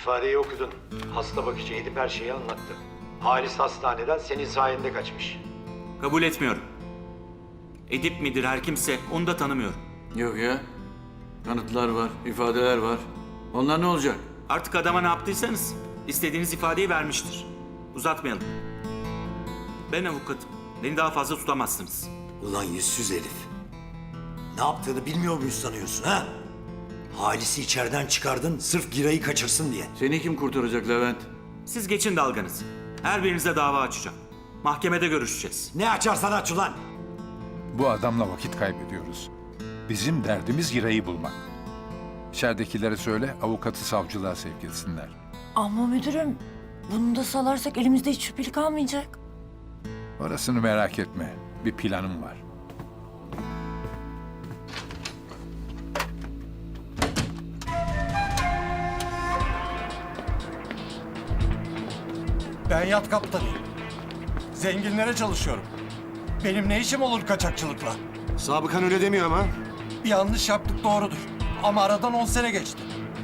İfadeyi okudun. Hasta bakıcı Edip her şeyi anlattı. Halis hastaneden senin sayende kaçmış. Kabul etmiyorum. Edip midir her kimse onu da tanımıyorum. Yok ya. Kanıtlar var, ifadeler var. Onlar ne olacak? Artık adama ne yaptıysanız istediğiniz ifadeyi vermiştir. Uzatmayalım. Ben avukatım. Beni daha fazla tutamazsınız. Ulan yüzsüz herif. Ne yaptığını bilmiyor muyuz sanıyorsun ha? Halis'i içeriden çıkardın sırf Giray'ı kaçırsın diye. Seni kim kurtaracak Levent? Siz geçin dalganızı. Her birinize dava açacağım. Mahkemede görüşeceğiz. Ne açarsan aç ulan. Bu adamla vakit kaybediyoruz. Bizim derdimiz Giray'ı bulmak. İçeridekilere söyle avukatı savcılığa sevk etsinler. Ama müdürüm bunu da salarsak elimizde hiç şüpheli kalmayacak. Orasını merak etme. Bir planım var. Yat kaptanıyım. Zenginlere çalışıyorum. Benim ne işim olur kaçakçılıkla? Sabıkan öyle demiyor ama. Bir yanlış yaptık doğrudur. Ama aradan 10 sene geçti.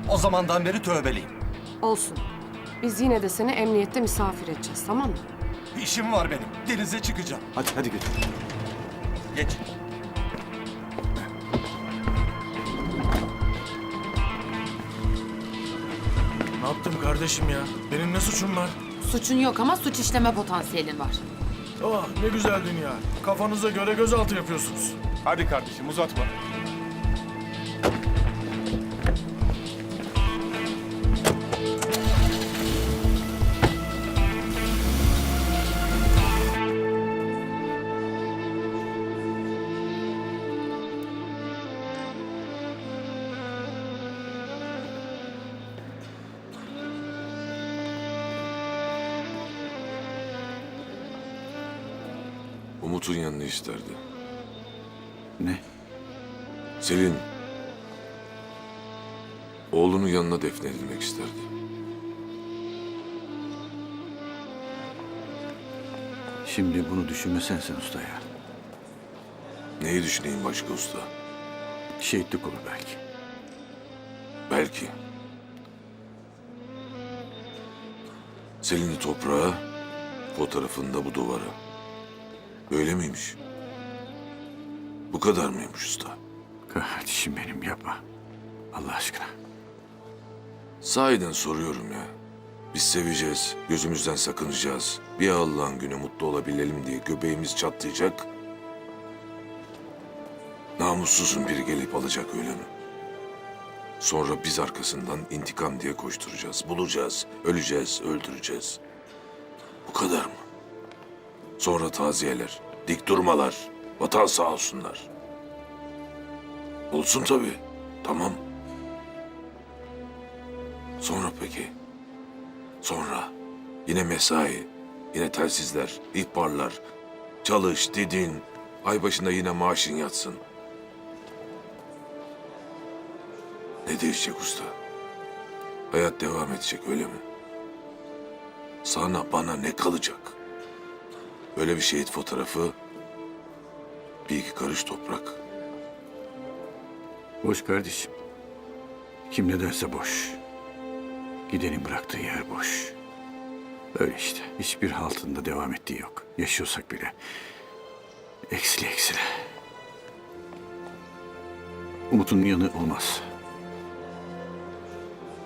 O zamandan beri tövbeliyim. Olsun. Biz yine de seni emniyette misafir edeceğiz tamam mı? İşim var benim. Denize çıkacağım. Hadi hadi götür. Geç. Ne yaptım kardeşim ya? Benim ne suçum var? Suçun yok ama suç işleme potansiyelin var. Oh ne güzel dünya. Kafanıza göre gözaltı yapıyorsunuz. Hadi kardeşim uzatma. Umut'un yanını isterdi. Ne? Selin, oğlunun yanına defnedilmek isterdi. Şimdi bunu düşünmesen sen usta ya. Neyi düşüneyim başka usta? Şehitlik olur belki. Belki. Selin'i toprağa, fotoğrafında bu duvara. Öyle miymiş? Bu kadar mıymış usta? Kardeşim benim yapma. Allah aşkına. Sahiden soruyorum ya. Biz seveceğiz, gözümüzden sakınacağız. Bir Allah'ın günü mutlu olabilelim diye göbeğimiz çatlayacak. Namussuzun biri gelip alacak öyle mi? Sonra biz arkasından intikam diye koşturacağız. Bulacağız, öleceğiz, öldüreceğiz. Bu kadar mı? Sonra taziyeler, dik durmalar, vatan sağ olsunlar. Olsun tabii, tamam. Sonra peki? Sonra yine mesai, yine telsizler, ihbarlar. Çalış, didin, ay başında yine maaşın yatsın. Ne değişecek usta? Hayat devam edecek öyle mi? Sana bana ne kalacak? Böyle bir şehit fotoğrafı, bir iki karış toprak. Boş kardeşim. Kim ne derse boş. Gidenin bıraktığı yer boş. Öyle işte. Hiçbir haltında devam ettiği yok. Yaşıyorsak bile. Eksile eksile. Umut'un yanı olmaz.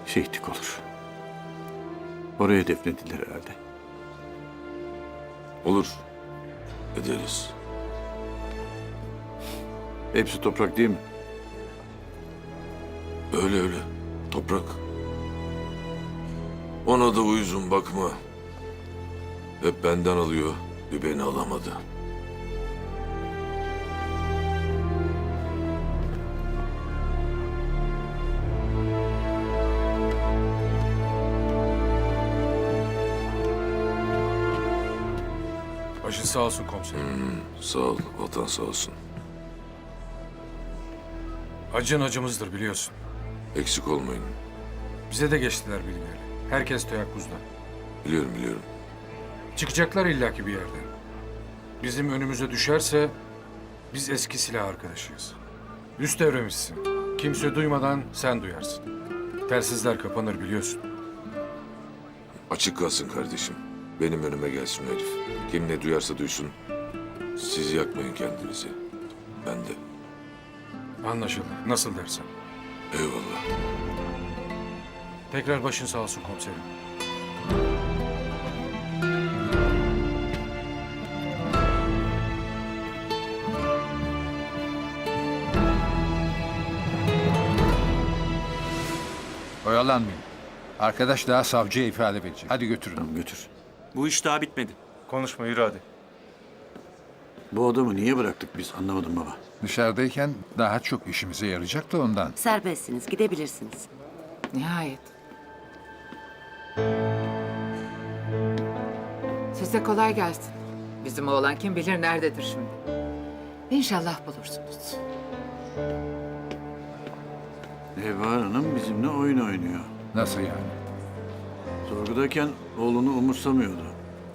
Şehitlik olur. Oraya defnediler herhalde. Olur, ederiz. Hepsi toprak değil mi? Öyle öyle. Toprak. Ona da uyuzun bakma. Hep benden alıyor. Bir beni alamadı. Sağ olsun komiserim. Sağ ol. Vatan sağ olsun. Acın acımızdır biliyorsun. Eksik olmayın. Bize de geçtiler bilgileri. Herkes teyakkuzda. Biliyorum biliyorum. Çıkacaklar illaki bir yerden. Bizim önümüze düşerse biz eski silah arkadaşıyız. Üst devremizsin. Kimse duymadan sen duyarsın. Telsizler kapanır biliyorsun. Açık kalsın kardeşim. Benim önüme gelsin o herif. Kim ne duyarsa duysun. Siz yakmayın kendinizi. Ben de. Anlaşıldı. Nasıl dersen. Eyvallah. Tekrar başın sağ olsun komiserim. Oyalanmayın. Arkadaş daha savcıya ifade verecek. Hadi götürün. Tamam götür. Bu iş daha bitmedi. Konuşma yürü hadi. Bu adamı niye bıraktık biz anlamadım baba. Dışarıdayken daha çok işimize yarayacak da ondan. Serbestsiniz, gidebilirsiniz. Nihayet. Size kolay gelsin. Bizim oğlan kim bilir nerededir şimdi. İnşallah bulursunuz. Nevahar Hanım bizimle oyun oynuyor. Nasıl yani? Sorgudayken oğlunu umursamıyordu.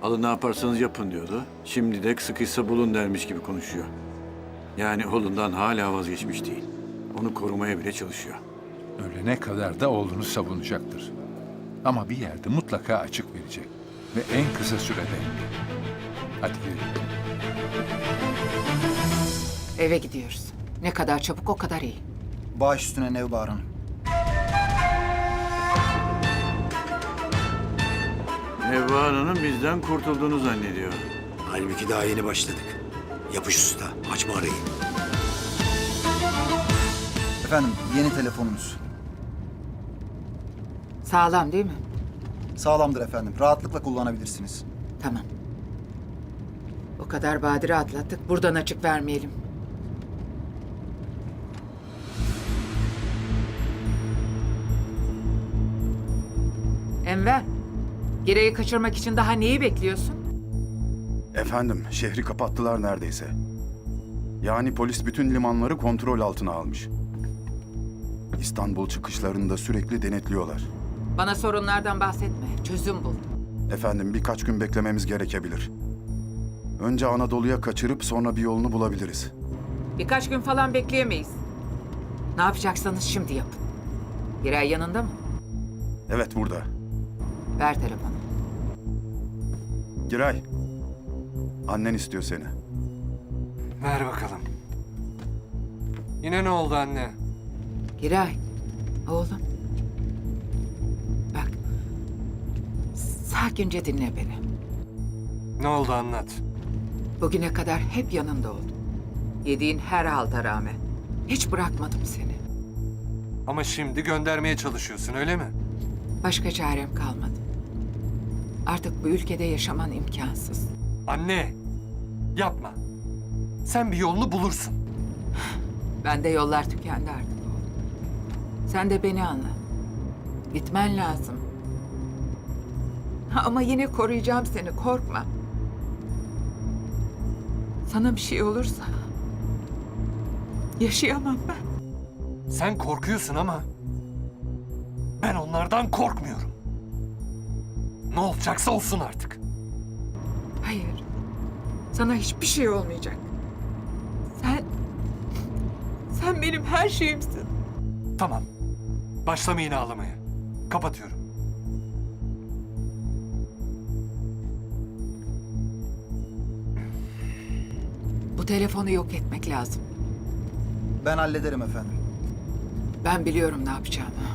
Alın ne yaparsanız yapın diyordu. Şimdi de sıkıysa bulun dermiş gibi konuşuyor. Yani oğlundan hala vazgeçmiş değil. Onu korumaya bile çalışıyor. Ölene kadar da oğlunu savunacaktır. Ama bir yerde mutlaka açık verecek. Ve en kısa sürede. Hadi gidelim. Eve gidiyoruz. Ne kadar çabuk o kadar iyi. Baş üstüne Nevbahar Hanım. Nevahar Hanım bizden kurtulduğunu zannediyor. Halbuki daha yeni başladık. Yapış usta. Açma arayı. Efendim yeni telefonunuz. Sağlam değil mi? Sağlamdır efendim. Rahatlıkla kullanabilirsiniz. Tamam. O kadar badire atlattık. Buradan açık vermeyelim. Enver, Gire'yi kaçırmak için daha neyi bekliyorsun? Efendim, şehri kapattılar neredeyse. Yani polis bütün limanları kontrol altına almış. İstanbul çıkışlarını da sürekli denetliyorlar. Bana sorunlardan bahsetme. Çözüm bul. Efendim birkaç gün beklememiz gerekebilir. Önce Anadolu'ya kaçırıp sonra bir yolunu bulabiliriz. Birkaç gün falan bekleyemeyiz. Ne yapacaksanız şimdi yapın. Giray yanında mı? Evet burada. Ver telefonu. Giray. Annen istiyor seni. Ver bakalım. Yine ne oldu anne? Giray, oğlum. Bak, sakince dinle beni. Ne oldu anlat. Bugüne kadar hep yanında oldum. Yediğin her halta rağmen. Hiç bırakmadım seni. Ama şimdi göndermeye çalışıyorsun öyle mi? Başka çarem kalmadı. Artık bu ülkede yaşaman imkansız. Anne. Yapma. Sen bir yolunu bulursun. Bende yollar tükendi artık oğlum. Sen de beni anla. Gitmen lazım. Ha, Ama yine koruyacağım seni, korkma. Sana bir şey olursa... Yaşayamam ben. Sen korkuyorsun ama ben onlardan korkmuyorum. Ne olacaksa olsun artık. Hayır. Sana hiçbir şey olmayacak. Sen... Sen benim her şeyimsin. Tamam. Başlamayın ağlamaya. Kapatıyorum. Bu telefonu yok etmek lazım. Ben hallederim efendim. Ben biliyorum ne yapacağımı.